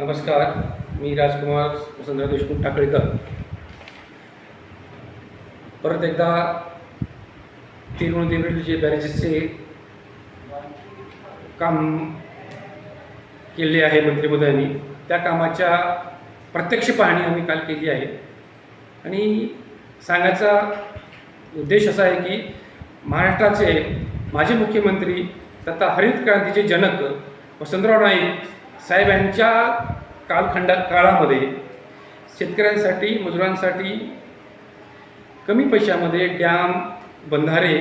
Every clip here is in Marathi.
नमस्कार मी राजकुमार वसंतराव देशमुख टाकळीकर. परत एकदा तिरुवनंतपुरमचे बॅरेजेसचे काम केले आहे मंत्रिमहोदयांनी त्या कामाच्या प्रत्यक्ष पाहणी आम्ही काल केली आहे. आणि सांगायचा उद्देश असा आहे की महाराष्ट्राचे माजी मुख्यमंत्री तथा हरित क्रांतीचे जनक वसंतराव नाईक साहेबांच्या कालखंडा काळामध्ये शेतकऱ्यांसाठी मजुरांसाठी कमी पैशामध्ये डॅम बंधारे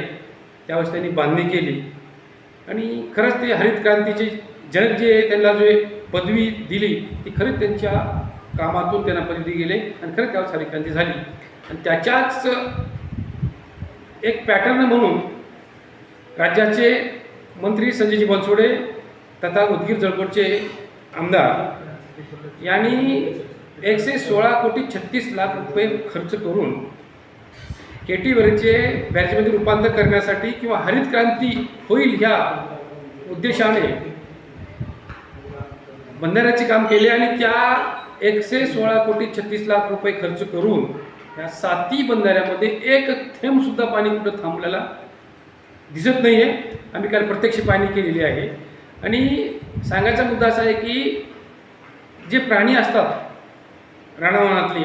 त्यावेळेस त्यांनी बांधणी केली. आणि खरंच ते हरित क्रांतीचे जनक जे त्यांना जे पदवी दिली ती खरंच त्यांच्या कामातून त्यांना पदवी गेले आणि खरंच त्यावेळेस हरित क्रांती झाली. आणि त्याच्याच एक पॅटर्न म्हणून राज्याचे मंत्री संजयजी बनसोडे तथा उदगीर जळकोटचे आमदार यांनी एकशे सोळा कोटी छत्तीस लाख रुपये खर्च करून केटीवरचे बॅचमध्ये रूपांतर करण्यासाठी किंवा हरित क्रांती होईल ह्या उद्देशाने बंधाऱ्याचे काम केले आणि त्या एकशे सोळा कोटी छत्तीस लाख रुपये खर्च करून या साती बंधाऱ्यामध्ये एक थेंबसुद्धा पाणी कुठं थांबलेला दिसत नाही आहे आम्ही काल प्रत्यक्ष पाणी केलेली आहे. आणि सांगायचा मुद्दा असा आहे की जे प्राणी असतात रानावनातली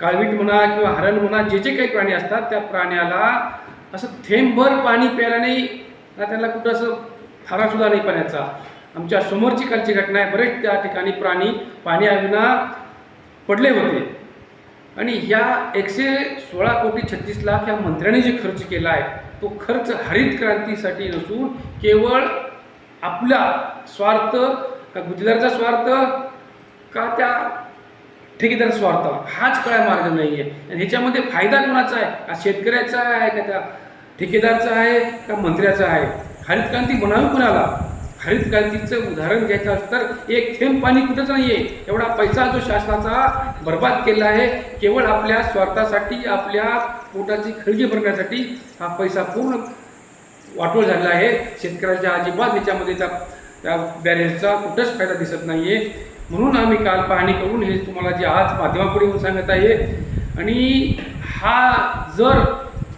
काळवीट म्हणा किंवा हरण म्हणा जे जे काही प्राणी असतात त्या प्राण्याला असं थेंबभर पाणी प्यायला नाही ना त्याला कुठं असं थारासुद्धा नाही पाण्याचा. आमच्या समोरची कालची घटना आहे बरेच त्या ठिकाणी प्राणी पाण्याविना पडले होते. आणि ह्या एकशे सोळा कोटी छत्तीस लाख ह्या मंत्र्यांनी जे खर्च केला आहे तो खर्च हरित क्रांतीसाठी नसून केवळ आपला स्वार्थ का गुजरातचा स्वार्थ का त्या ठेकेदार स्वार्थ? हाच कळा मार्ग नाही आहे आणि ह्याच्यामध्ये फायदा कोणाचा आहे? का शेतकऱ्याचा आहे का त्या ठेकेदारचा आहे का मंत्र्याचा आहे? हरित क्रांती म्हणावी कुणाला? हरित क्रांतीचं उदाहरण घ्यायचं असतं तर एक थेंब पाणी कुठंच नाही आहे एवढा पैसा जो शासनाचा बर्बाद केला आहे केवळ आपल्या स्वार्थासाठी आपल्या पोटाची खळगी भरण्यासाठी हा पैसा पूर्ण वाटोळ झालेला आहे. शेतकऱ्याच्या अजिबात याच्यामध्ये त्या त्या बॅरेजचा कुठंच फायदा दिसत नाही आहे म्हणून आम्ही काल पाहणी करून हे तुम्हाला जे आज माध्यमापुढे येऊन सांगत आहे. आणि हा जर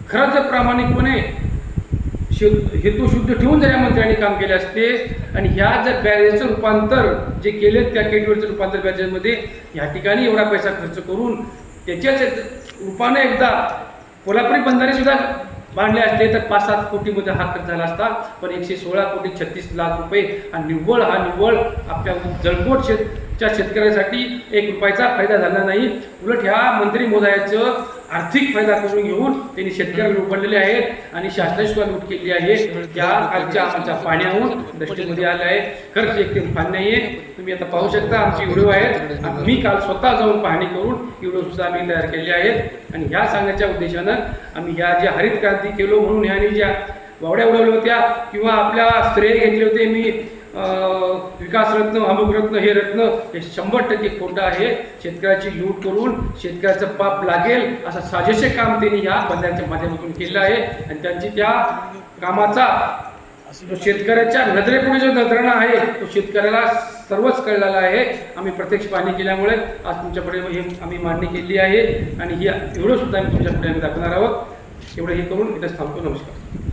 खरंच जर प्रामाणिकपणे शे हेतू शुद्ध ठेवून जर या मंत्र्यांनी काम केले असते आणि ह्या जर बॅरेजचं रूपांतर जे केले त्या केटवरचं रूपांतर बॅरेजमध्ये ह्या ठिकाणी एवढा पैसा खर्च करून त्याच्याच रूपाने एकदा कोल्हापुरी बंधारेसुद्धा मांडले असते तर पाच सात कोटीमध्ये हा खर्च झाला असता. पण एकशे सोळा कोटी छत्तीस लाख रुपये हा निव्वळ हा निव्वळ आपल्या जळकोट शेतच्या शेतकऱ्यासाठी एक रुपयाचा फायदा झाला नाही. उलट ह्या मंत्री मोदयाचं आर्थिक फायदा करून घेऊन त्यांनी शेतकऱ्याला लुबडलेले आहेत आणि शासनाशिवाय लूट केली आहे. त्या कालच्या आमच्या पाण्याहून दृष्टीमध्ये आलं आहे. खरंच एक ते नाही आहे तुम्ही आता पाहू शकता आमची व्हिडिओ आहेत. मी काल स्वतः जाऊन पाहणी करून व्हिडिओ सुद्धा आम्ही तयार केले आहेत. आणि ह्या सांगण्याच्या उद्देशानं आम्ही ह्या ज्या हरित क्रांती केलो म्हणून ह्याने ज्या वावड्या उडवल्या होत्या किंवा आपल्या श्रेय घेतले होते मी विकासरत्न विकास रत्न हे रत्न हे शंभर टक्के खोटं आहे. शेतकऱ्याची लूट करून शेतकऱ्याचं पाप लागेल असं साजेसे काम त्यांनी ह्या बंधाऱ्याच्या माध्यमातून केलं आहे. आणि त्यांची त्या कामाचा जो शेतकऱ्याच्या नजरेपुढे जो नजराणा आहे तो शेतकऱ्याला सर्वच कळलेला आहे. आम्ही प्रत्यक्ष पाहणी केल्यामुळे आज तुमच्याकडे हे आम्ही मांडणी केली आहे. आणि ही एवढं सुद्धा आम्ही तुमच्यापुढे आम्ही दाखवणार आहोत. एवढं हे करून इथं थांबतो. नमस्कार.